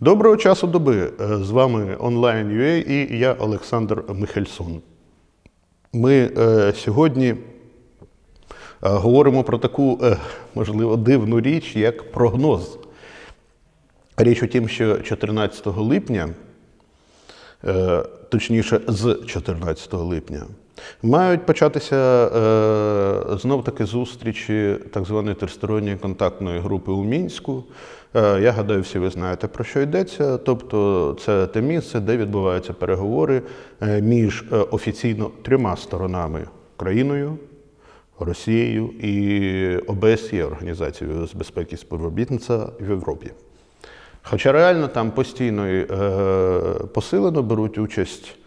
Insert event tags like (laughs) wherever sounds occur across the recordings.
Доброго часу доби. Е, З вами онлайн.ua і я Олександр Михельсон. Ми е, сьогодні е, говоримо про таку, е, можливо, дивну річ, як прогноз. Річ у тім, що 14 липня, е, точніше, з 14 липня, мають початися е, знов-таки зустрічі так званої тристоронньої контактної групи у Мінську. Е, Я гадаю, всі ви знаєте про що йдеться. Тобто, це те місце, де відбуваються переговори е, між офіційно трьома сторонами країною, Росією і ОБСЄ, Організацією з безпеки і співробітництва в Європі. Хоча реально там постійно посилено беруть участь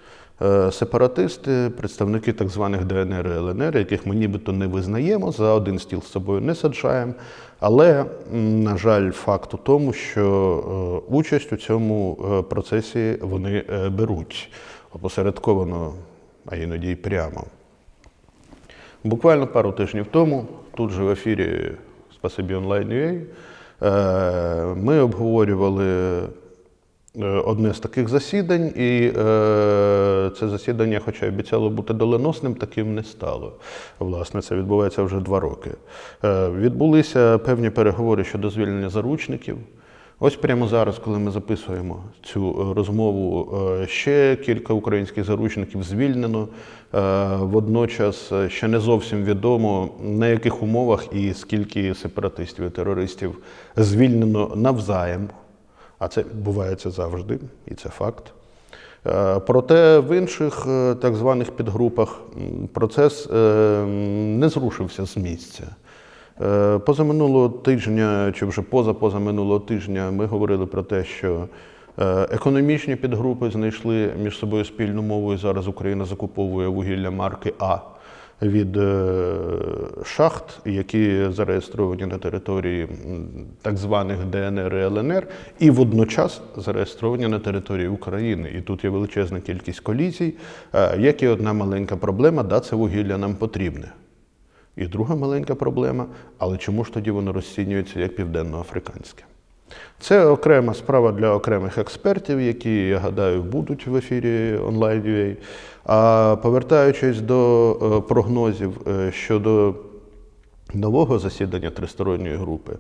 сепаратисти, представники так званих ДНР і ЛНР, яких ми нібито не визнаємо, за один стіл з собою не саджаємо. Але, на жаль, факт у тому, що е, участь у цьому е, процесі вони е, беруть опосередковано, а іноді й прямо. Буквально пару тижнів тому, тут же в ефірі Спасибі онлайн.ua, е, ми обговорювали е, одне з таких засідань, і е, це засідання, хоча й обіцяло бути доленосним, таким не стало. Власне, це відбувається вже два роки. Е, Відбулися певні переговори щодо звільнення заручників. Ось прямо зараз, коли ми записуємо цю е, розмову, е, ще кілька українських заручників звільнено. Е, Водночас е, ще не зовсім відомо, на яких умовах і скільки сепаратистів і терористів звільнено навзаєм. А це відбувається завжди, і це факт. Е, Проте в інших е, так званих підгрупах процес е, не зрушився з місця. Позаминулого тижня, чи вже поза-позаминулого тижня, ми говорили про те, що економічні підгрупи знайшли між собою спільну мову, і зараз Україна закуповує вугілля марки А від е, шахт, які зареєстровані на території так званих ДНР і ЛНР, і водночас зареєстровані на території України. І тут є величезна кількість колізій, е, як і одна маленька проблема, да, це вугілля нам потрібне. І друга маленька проблема, але чому ж тоді воно розцінюється як південноафриканське? Це окрема справа для окремих експертів, які, я гадаю, будуть в ефірі онлайн. А повертаючись до е, прогнозів е, щодо нового засідання тристоронньої групи,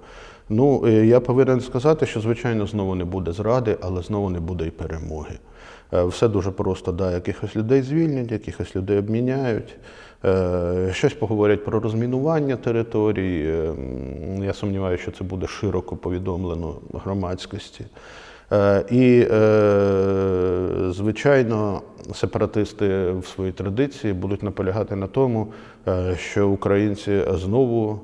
ну е, я повинен сказати, що звичайно знову не буде зради, але знову не буде і перемоги. Е, Все дуже просто, да, якихось людей звільнять, якихось людей обміняють. Е, Щось поговорять про розмінування територій. Я сумніваюся, що це буде широко повідомлено громадськості. І, звичайно, сепаратисти в своїй традиції будуть наполягати на тому, що українці знову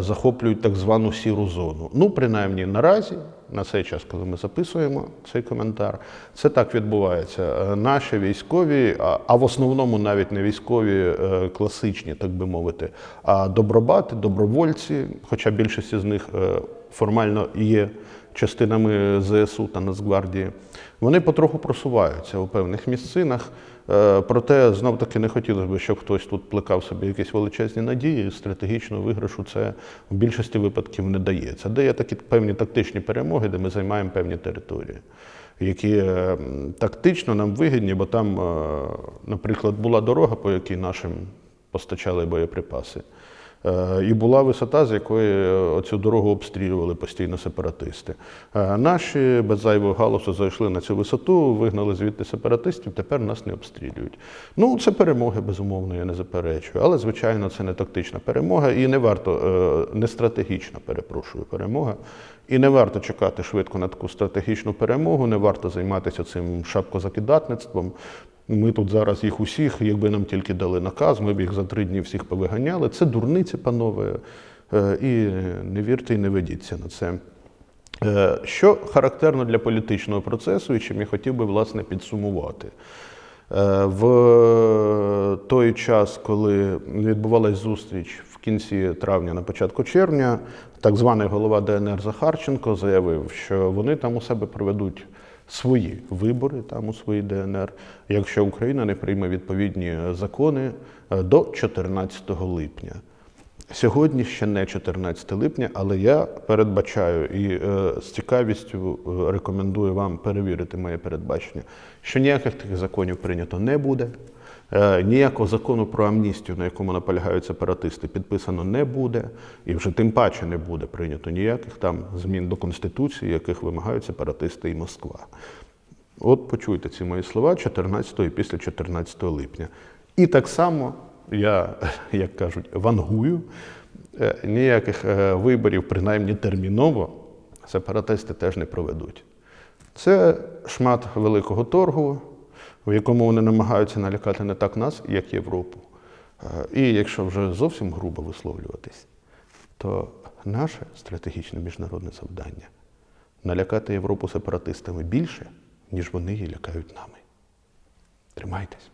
захоплюють так звану сіру зону. Ну, принаймні наразі, на цей час, коли ми записуємо цей коментар, це так відбувається. Е, Наші військові, а- в основному навіть не військові е, класичні, так би мовити, а добробати, добровольці, хоча більшість з них е, формально є частинами ЗСУ та Нацгвардії, вони потроху просуваються у певних місцинах. Е, Проте знов таки не хотілося б, щоб хтось тут плекав собі якісь величезні надії. Стратегічного виграшу це в більшості випадків не дається. Де є такі певні тактичні перемоги, де ми займаємо певні території, які е, тактично нам вигідні, бо там, е, наприклад, була дорога, по якій нашим постачали боєприпаси. Е, І була висота, з якої е, оцю дорогу обстрілювали постійно сепаратисти. Е, Наші без зайвого галусу зайшли на цю висоту, вигнали звідти сепаратистів, тепер нас не обстрілюють. Ну, це перемоги, безумовно, я не заперечую. Але, звичайно, це не тактична перемога і не варто, не стратегічна, перепрошую, перемога. І не варто чекати швидко на таку стратегічну перемогу, не варто займатися цим шапкозакидатництвом. Ми тут зараз їх усіх, якби нам тільки дали наказ, ми б їх за три дні всіх повиганяли. Це дурниці, панове. Е, І не вірте і не ведіться на це. Е, Що характерно для політичного процесу, і чим я хотів би власне підсумувати. Е, В той час, коли відбувалась зустріч в кінці травня, на початку червня, так званий голова ДНР Захарченко заявив, що вони там у себе проведуть свої вибори там у своїй ДНР, якщо Україна не прийме відповідні закони е, до 14 липня. Сьогодні ще не 14 липня, але я передбачаю і е, з цікавістю е, рекомендую вам перевірити моє передбачення, що ніяких таких законів прийнято не буде. Е, ніякого закону про амністію, на якому наполягають сепаратисти, підписано не буде, і вже тим паче не буде прийнято ніяких там змін до Конституції, яких вимагають сепаратисти і Москва. От почуйте ці мої слова 14 і після 14 липня. І так само я, (laughs) як кажуть, вангую, е, ніяких е, виборів, принаймні терміново, сепаратисти теж не проведуть. Це шмат великого торгу, в якому вони намагаються налякати не так нас, як Європу. Е, І якщо вже зовсім грубо висловлюватись, то наше стратегічне міжнародне завдання налякати Європу сепаратистами більше, ніж вони її лякають нами. Тримайтесь.